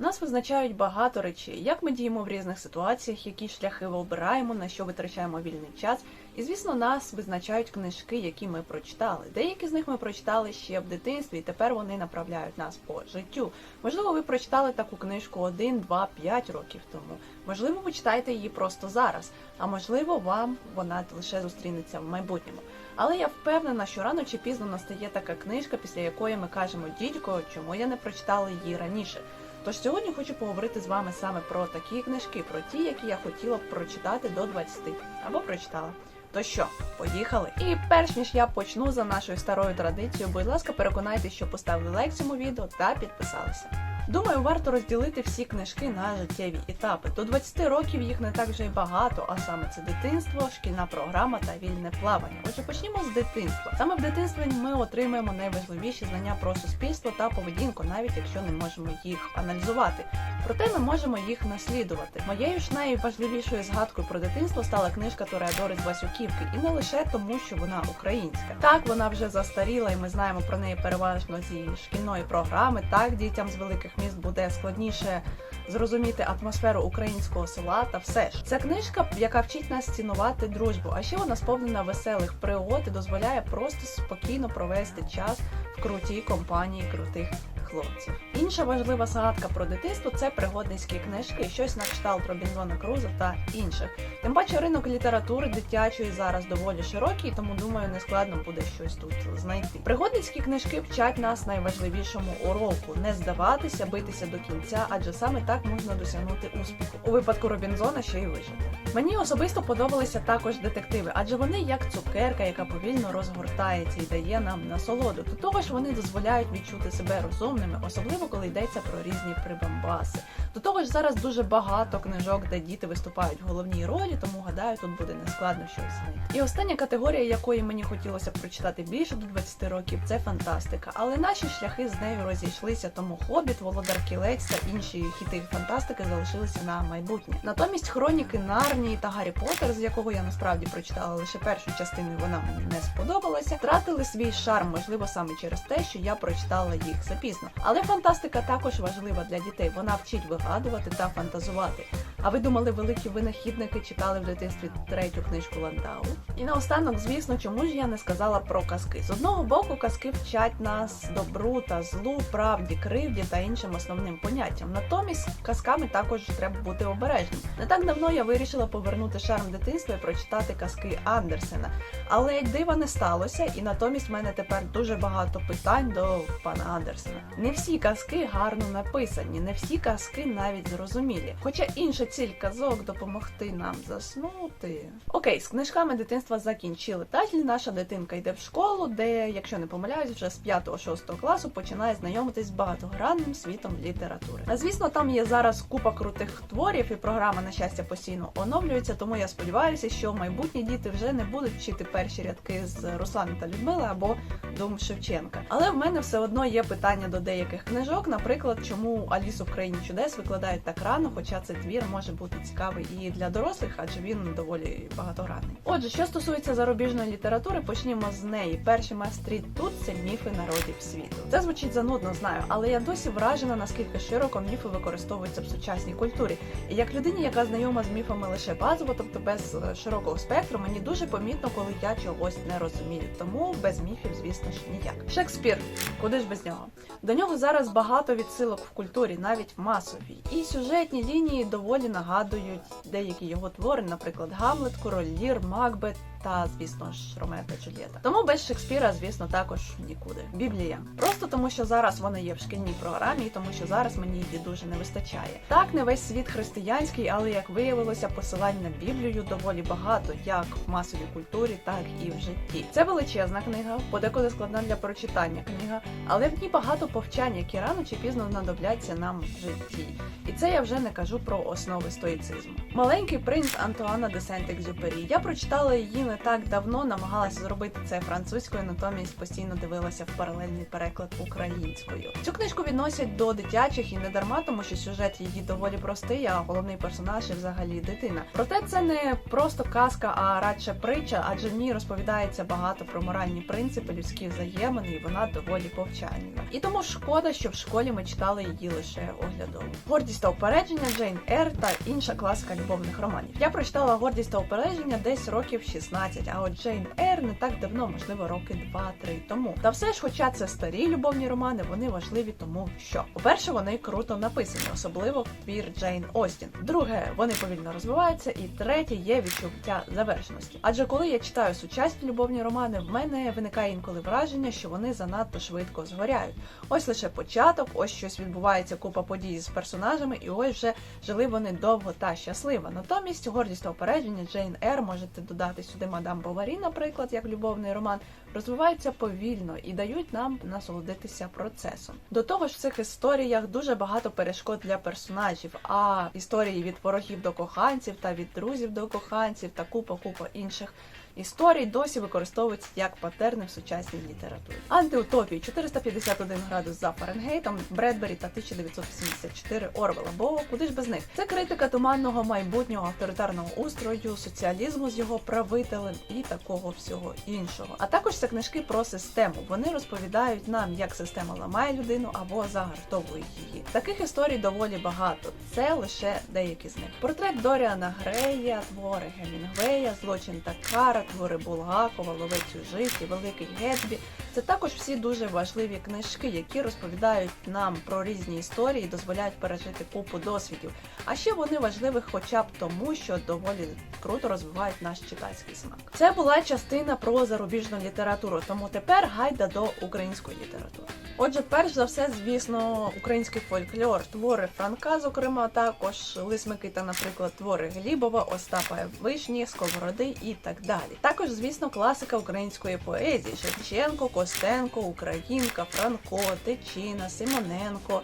Нас визначають багато речей, як ми діємо в різних ситуаціях, які шляхи обираємо, на що витрачаємо вільний час. І звісно, нас визначають книжки, які ми прочитали. Деякі з них ми прочитали ще в дитинстві, і тепер вони направляють нас по життю. Можливо, ви прочитали таку книжку 1, 2, 5 років тому. Можливо, ви читаєте її просто зараз, а можливо, вам вона лише зустрінеться в майбутньому. Але я впевнена, що рано чи пізно настає така книжка, після якої ми кажемо дідько, чому я не прочитала її раніше. Тож сьогодні хочу поговорити з вами саме про такі книжки, про ті, які я хотіла б прочитати до 20 або прочитала. То що, поїхали? І перш ніж я почну за нашою старою традицією, будь ласка, переконайтеся, що поставили лайк цьому відео та підписалися. Думаю, варто розділити всі книжки на життєві етапи. До 20 років їх не так вже й багато, а саме це дитинство, шкільна програма та вільне плавання. Отже, почнімо з дитинства. Саме в дитинстві ми отримаємо найважливіші знання про суспільство та поведінку, навіть якщо не можемо їх аналізувати. Проте ми можемо їх наслідувати. Моєю ж найважливішою згадкою про дитинство стала книжка Тореадори з Васюківки, і не лише тому, що вона українська. Так, вона вже застаріла, і ми знаємо про неї переважно зі шкільної програми. Так, дітям з великих міст буде складніше зрозуміти атмосферу українського села. Та все ж це книжка, яка вчить нас цінувати дружбу. А ще вона сповнена веселих пригод і дозволяє просто спокійно провести час в крутій компанії крутих хлопців. Інша важлива згадка про дитинство це пригодницькі книжки, щось на кшталт Робінзона Круза та інших. Тим паче ринок літератури дитячої зараз доволі широкий, тому думаю, не складно буде щось тут знайти. Пригодницькі книжки вчать нас найважливішому уроку не здаватися, битися до кінця, адже саме так можна досягнути успіху. У випадку Робінзона ще й вижити. Мені особисто подобалися також детективи, адже вони як цукерка, яка повільно розгортається і дає нам насолоду. До того ж, вони дозволяють відчути себе розумними, особливо коли йдеться про різні прибамбаси. До того ж, зараз дуже багато книжок, де діти виступають в головній ролі, тому гадаю, тут буде нескладно щось знайти. І остання категорія, якої мені хотілося б прочитати більше до 20 років, це фантастика. Але наші шляхи з нею розійшлися, тому хобіт, володар кілець та інші хіти фантастики залишилися на майбутнє. Натомість хроніки Нарнії та Гаррі Поттер, з якого я насправді прочитала лише першу частину, вона мені не сподобалася, втратили свій шарм, можливо, саме через те, що я прочитала їх запізно. Але фантастика також важлива для дітей. Вона вчить вигадувати та фантазувати. А ви думали, великі винахідники читали в дитинстві третю книжку Ландау? І наостанок, звісно, чому ж я не сказала про казки? З одного боку, казки вчать нас добру та злу, правді, кривді та іншим основним поняттям. Натомість казками також треба бути обережним. Не так давно я вирішила повернути шарм дитинства і прочитати казки Андерсена. Але як дива не сталося, і натомість в мене тепер дуже багато питань до пана Андерсена. Не всі казки гарно написані, не всі казки навіть зрозумілі. Хоча інша ціль казок допомогти нам заснути. Окей, з книжками дитинства закінчили. Далі наша дитинка йде в школу, де, якщо не помиляюсь, вже з 5-6 класу починає знайомитись з багатогранним світом літератури. А звісно, там є зараз купа крутих творів, і програма на щастя постійно оновлюється. Тому я сподіваюся, що майбутні діти вже не будуть вчити перші рядки з Руслана та Людмили або Дум Шевченка. Але в мене все одно є питання до деяких книжок. Наприклад, чому Алісу в країні чудес викладають так рано, хоча цей твір може бути цікавий і для дорослих, адже він доволі багатогранний. Отже, що стосується зарубіжної літератури, почнімо з неї. Перший мастріт тут це міфи народів світу. Це звучить занудно, знаю, але я досі вражена, наскільки широко міфи використовуються в сучасній культурі. І як людині, яка знайома з міфами лише базово, тобто без широкого спектру, мені дуже помітно, коли я чогось не розумію. Тому без міфів, звісно ж, ніяк. Шекспір, куди ж без нього? До нього зараз багато відсилок в культурі, навіть в масовій. І сюжетні лінії доволі нагадують деякі його твори, наприклад, Гамлет, Король Лір, Макбет та, звісно ж, Ромео та Джульєта. Тому без Шекспіра, звісно, також нікуди. Біблія. Просто тому, що зараз вона є в шкільній програмі, і тому що зараз мені її дуже не вистачає. Так, не весь світ християнський, але як виявилося, посилань на Біблію доволі багато, як в масовій культурі, так і в житті. Це величезна книга, подекуди складна для прочитання книга, але в ній багато повчань, які рано чи пізно знадобляться нам в житті. І це я вже не кажу про основи стоїцизму. Маленький принц Антуана де Сент-Екзюпері. Я прочитала її не так давно намагалася зробити це французькою, натомість постійно дивилася в паралельний переклад українською. Цю книжку відносять до дитячих і не дарма, тому що сюжет її доволі простий, а головний персонаж і взагалі дитина. Проте це не просто казка, а радше притча, адже в ній розповідається багато про моральні принципи, людські взаємини, і вона доволі повчальна. І тому шкода, що в школі ми читали її лише оглядово. Гордість та упередження Джейн Ер та інша класика любовних романів. Я прочитала гордість та упередження десь років 16, а от Джейн Ер не так давно, можливо, роки 2-3 тому. Та все ж, хоча це старі любовні романи, вони важливі, тому що по-перше, вони круто написані, особливо твір Джейн Остін. Друге, вони повільно розвиваються, і третє є відчуття завершеності. Адже коли я читаю сучасні любовні романи, в мене виникає інколи враження, що вони занадто швидко згоряють. Ось лише початок, ось щось відбувається, купа подій з персонажами, і ось вже жили вони довго та щасливо. Натомість гордість та опередження Джейн Ер можете додати сюди мадам Боварі, наприклад, як любовний роман, розвиваються повільно і дають нам насолодитися процесом. До того ж, в цих історіях дуже багато перешкод для персонажів, а історії від ворогів до коханців та від друзів до коханців та купа купа інших. Історій досі використовуються як патерни в сучасній літературі. Антиутопії 451 градус за Фаренгейтом, Бредбері та 1984 Орвела. Бо куди ж без них? Це критика туманного майбутнього авторитарного устрою, соціалізму з його правителем і такого всього іншого. А також це книжки про систему. Вони розповідають нам, як система ламає людину або загартовує її. Таких історій доволі багато. Це лише деякі з них. Портрет Доріана Грея, твори Гемінгвея, злочин та кара, твори Булгакова, Ловець у житті, Великий Гетсбі. Це також всі дуже важливі книжки, які розповідають нам про різні історії і дозволяють пережити купу досвідів. А ще вони важливі хоча б тому, що доволі круто розвивають наш читацький смак. Це була частина про зарубіжну літературу, тому тепер гайда до української літератури. Отже, перш за все, звісно, український фольклор, твори Франка, зокрема, також Лис Микита, наприклад, твори Глібова, Остапа Вишні, Сковороди і так далі. Також, звісно, класика української поезії: Шевченко, Костенко, Українка, Франко, Тичина, Симоненко.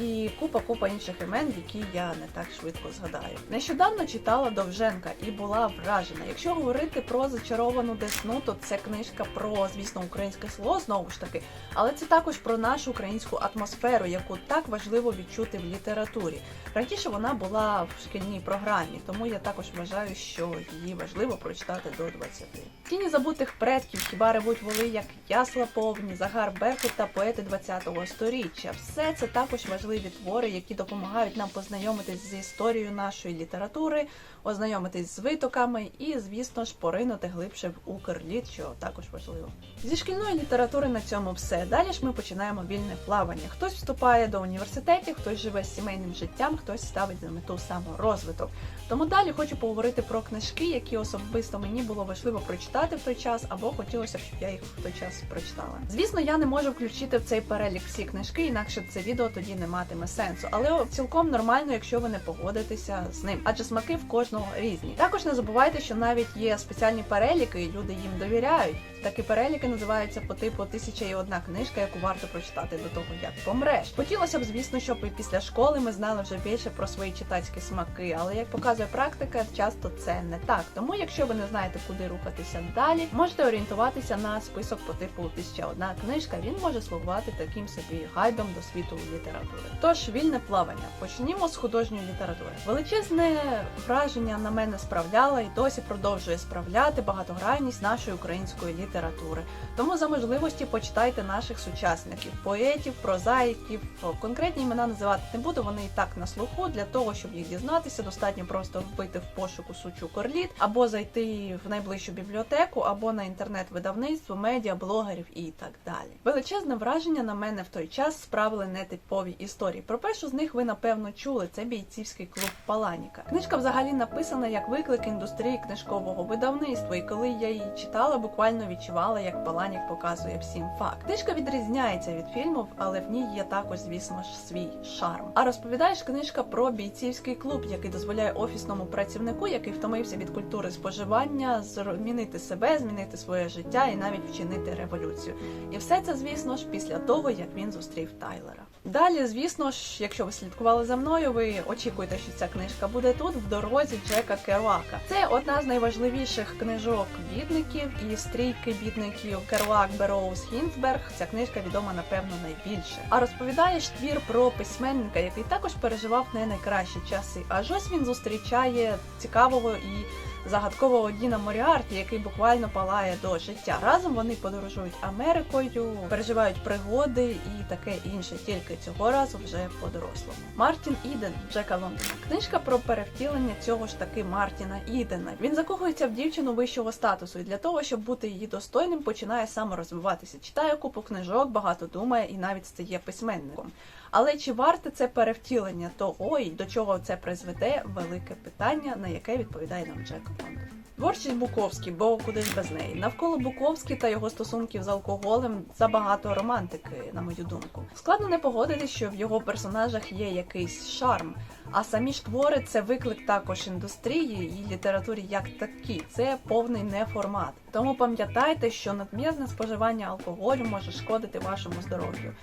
І купа-купа інших імен, які я не так швидко згадаю. Нещодавно читала Довженка і була вражена. Якщо говорити про зачаровану десну, то це книжка про, звісно, українське село знову ж таки, але це також про нашу українську атмосферу, яку так важливо відчути в літературі. Раніше вона була в шкільній програмі, тому я також вважаю, що її важливо прочитати до 20. Тіні забутих предків, хіба ревуть воли, як ясла повні, загар Беркут та поети 20-го сторіччя. Все це також важливі твори, які допомагають нам познайомитись з історією нашої літератури, ознайомитись з витоками і, звісно ж, поринути глибше в укрліт, що також важливо. Зі шкільної літератури на цьому все. Далі ж ми починаємо вільне плавання. Хтось вступає до університетів, хтось живе сімейним життям, хтось ставить за мету саморозвиток. Тому далі хочу поговорити про книжки, які особисто мені було важливо прочитати в той час, або хотілося б, щоб я їх в той час прочитала. Звісно, я не можу включити в цей перелік всі книжки, інакше це відео тоді не матиме сенсу. Але цілком нормально, якщо ви не погодитеся з ним, адже смаки в кожного різні. Також не забувайте, що навіть є спеціальні переліки, і люди їм довіряють. Такі переліки називаються по типу тисяча і одна книжка, яку варто прочитати до того, як помреш. Хотілося б, звісно, щоб і після школи ми знали вже більше про свої читацькі смаки, але як показує практика, часто це не так. Тому, якщо ви не знаєте, куди рухатися далі, можете орієнтуватися на список по типу тисяча одна книжка. Він може слугувати таким собі гайдом до світу літератури. Тож вільне плавання. Почнімо з художньої літератури. Величезне враження на мене справляла і досі продовжує справляти багатогранність нашої української літератури. Тому за можливості почитайте наших сучасників, поетів, прозаїків. Конкретні імена називати не буду, вони і так на слуху. Для того, щоб їх дізнатися, достатньо просто вбити в пошуку сучу корліт, або зайти в найближчу бібліотеку, або на інтернет-видавництво, медіа, блогерів і так далі. Величезне враження на мене в той час справили нетипові історії. Про першу з них ви напевно чули. Це бійцівський клуб Паланіка. Книжка взагалі написана як виклик індустрії книжкового видавництва, і коли я її читала, буквально відчувала, як Паланік показує всім факт. Книжка відрізняється від фільмів, але в ній є також, звісно ж, свій шарм. А розповідаєш книжка про бійцівський клуб, який дозволяє офісному працівнику, який втомився від культури споживання, змінити себе, змінити своє життя і навіть вчинити революцію. І все це, звісно ж, після того, як він зустрів Тайлера. Далі, звісно ж, якщо ви слідкували за мною, ви очікуєте, що ця книжка буде тут в дорозі Джека Керуака. Це одна з найважливіших книжок бідників і стрійки бідників Керуак Бероуз Гінзберг. Ця книжка відома напевно найбільше. А розповідає ж твір про письменника, який також переживав не найкращі часи. Аж ось він зустрічає цікавого і загадкового Діна Моріарті, який буквально палає до життя. Разом вони подорожують Америкою, переживають пригоди і таке інше. Тільки цього разу вже по-дорослому. Мартін Іден Джека Лондона. Книжка про перевтілення цього ж таки Мартіна Ідена. Він закохується в дівчину вищого статусу, і для того, щоб бути її достойним, починає саморозвиватися. Читає купу книжок, багато думає і навіть стає письменником. Але чи варте це перевтілення, то ой, до чого це призведе велике питання, на яке відповідає нам Джек Лондон. Творчість Буковський, бо куди ж без неї. Навколо Буковський та його стосунків з алкоголем забагато романтики, на мою думку. Складно не погодитись, що в його персонажах є якийсь шарм. А самі ж твори це виклик також індустрії і літературі як такі. Це повний неформат. Тому пам'ятайте, що надмірне споживання алкоголю може шкодити вашому здоров'ю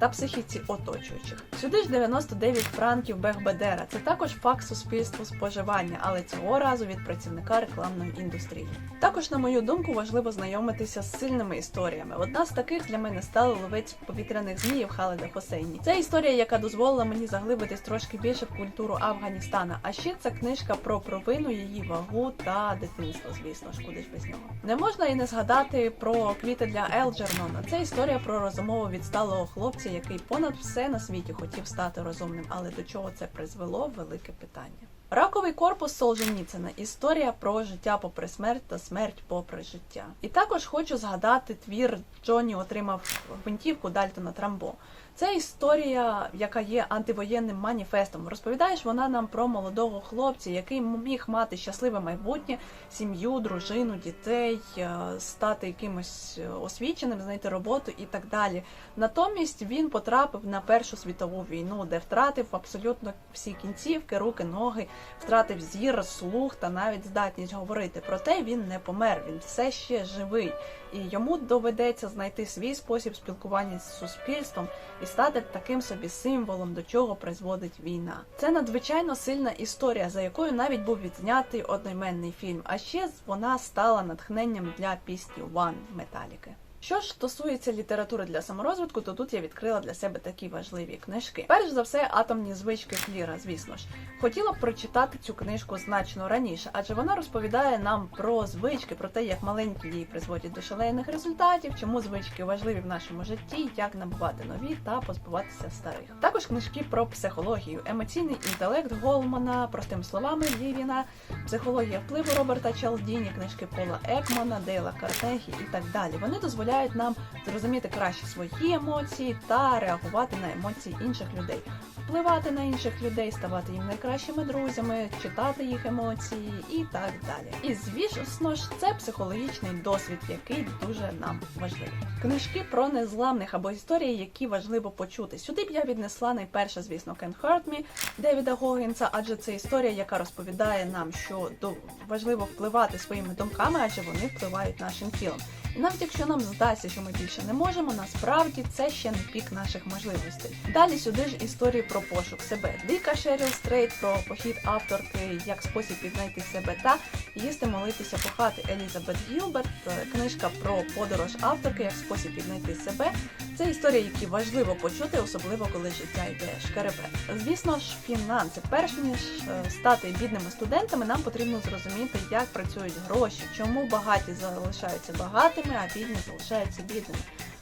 та психіці оточуючих. Сюди ж 99 франків Бехбедера. Це також факт суспільству споживання, але цього разу від працівника рекламної індустрії. Також, на мою думку, важливо знайомитися з сильними історіями. Одна з таких для мене стала ловець повітряних зміїв Халеда Хосейні. Це історія, яка дозволила мені заглибитись трошки більше в культуру Афганістана. А ще це книжка про провину, її вагу та дитинство. Звісно ж, куди ж без нього. Не можна і не згадати про квіти для Елджернона. Це історія про розумово відсталого хлопця, який понад все на світі хотів стати розумним, але до чого це призвело велике питання. Раковий корпус Солженіцина історія про життя попри смерть та смерть попри життя. І також хочу згадати твір Джонні отримав гвинтівку Дальтона Трамбо. Це історія, яка є антивоєнним маніфестом. Розповідаєш вона нам про молодого хлопця, який міг мати щасливе майбутнє, сім'ю, дружину, дітей, е, стати якимось е, освіченим, знайти роботу і так далі. Натомість він потрапив на Першу світову війну, де втратив абсолютно всі кінцівки, руки, ноги, втратив зір, слух та навіть здатність говорити. Проте він не помер, він все ще живий, і йому доведеться знайти свій спосіб спілкування з суспільством і стати таким собі символом, до чого призводить війна. Це надзвичайно сильна історія, за якою навіть був відзнятий одноіменний фільм. А ще вона стала натхненням для пісні One Металіки. Що ж стосується літератури для саморозвитку, то тут я відкрила для себе такі важливі книжки. Перш за все, атомні звички Кліра, звісно ж. Хотіла б прочитати цю книжку значно раніше, адже вона розповідає нам про звички, про те, як маленькі дії призводять до шалених результатів, чому звички важливі в нашому житті, як набувати нові та позбуватися старих. Також книжки про психологію, емоційний інтелект Голмана, простими словами Лівіна, психологія впливу Роберта Чалдіні, книжки Пола Екмана, Дейла Карнегі і так далі. Вони дозволяють нам зрозуміти краще свої емоції та реагувати на емоції інших людей, впливати на інших людей, ставати їм найкращими друзями, читати їх емоції і так далі. І звісно ж, це психологічний досвід, який дуже нам важливий. Книжки про незламних або історії, які важливо почути. Сюди б я віднесла найперше, звісно, Can't Hurt Me Девіда Гогінса, адже це історія, яка розповідає нам, що важливо впливати своїми думками, адже вони впливають нашим тілом. І навіть якщо нам здасться, що ми більше не можемо, насправді це ще не пік наших можливостей. Далі сюди ж історії про пошук себе. Дика Шеріл Стрейт про похід авторки як спосіб віднайти себе та їсти молитися кохати Елізабет Гілберт. Книжка про подорож авторки як спосіб віднайти себе. Це історії, які важливо почути, особливо коли життя йде шкеребе. Звісно ж, фінанси. Перш ніж е, стати бідними студентами, нам потрібно зрозуміти, як працюють гроші, чому багаті залишаються багатими, а бідні залишаються бідними.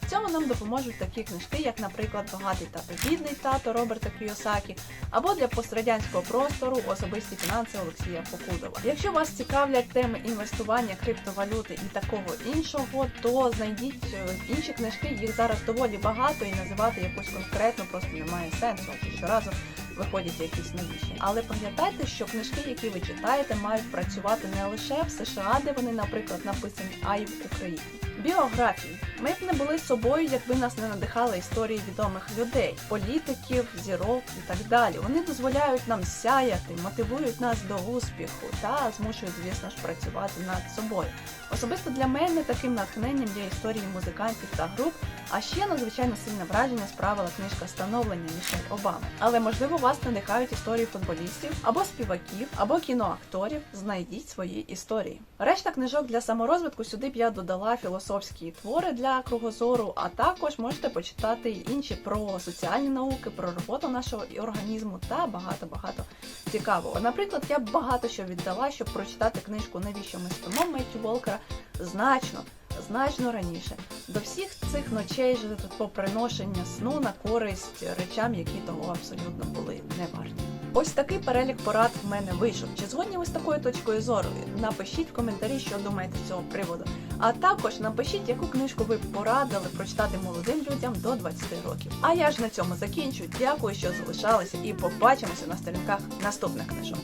В цьому нам допоможуть такі книжки, як, наприклад, Багатий тато бідний тато Роберта Кіосакі, або для пострадянського простору особисті фінанси Олексія Покудова. Якщо вас цікавлять теми інвестування, криптовалюти і такого іншого, то знайдіть е, інші книжки. Їх зараз доволі багато, і називати якусь конкретну просто немає сенсу. адже Щоразу виходять якісь новіші. Але пам'ятайте, що книжки, які ви читаєте, мають працювати не лише в США, де вони, наприклад, написані, а й в Україні. Біографії. Ми б не були собою, якби нас не надихали історії відомих людей, політиків, зірок і так далі. Вони дозволяють нам сяяти, мотивують нас до успіху та змушують, звісно ж, працювати над собою. Особисто для мене таким натхненням є історії музикантів та груп, А ще надзвичайно сильне враження справила книжка становлення Мішель Обами. Але можливо вас надихають історії футболістів або співаків, або кіноакторів. Знайдіть свої історії. Решта книжок для саморозвитку сюди б я додала філософські твори для кругозору, а також можете почитати інші про соціальні науки, про роботу нашого організму та багато багато цікавого. Наприклад, я б багато що віддала, щоб прочитати книжку Навіщо ми спимо Меттю Волкера значно. Значно раніше до всіх цих ночей по приношення сну на користь речам, які того абсолютно були не варті. Ось такий перелік порад в мене вийшов. Чи згодні ви з такою точкою зору? Напишіть в коментарі, що думаєте з цього приводу. А також напишіть, яку книжку ви порадили прочитати молодим людям до 20 років. А я ж на цьому закінчую. Дякую, що залишалися, і побачимося на сторінках наступних книжок.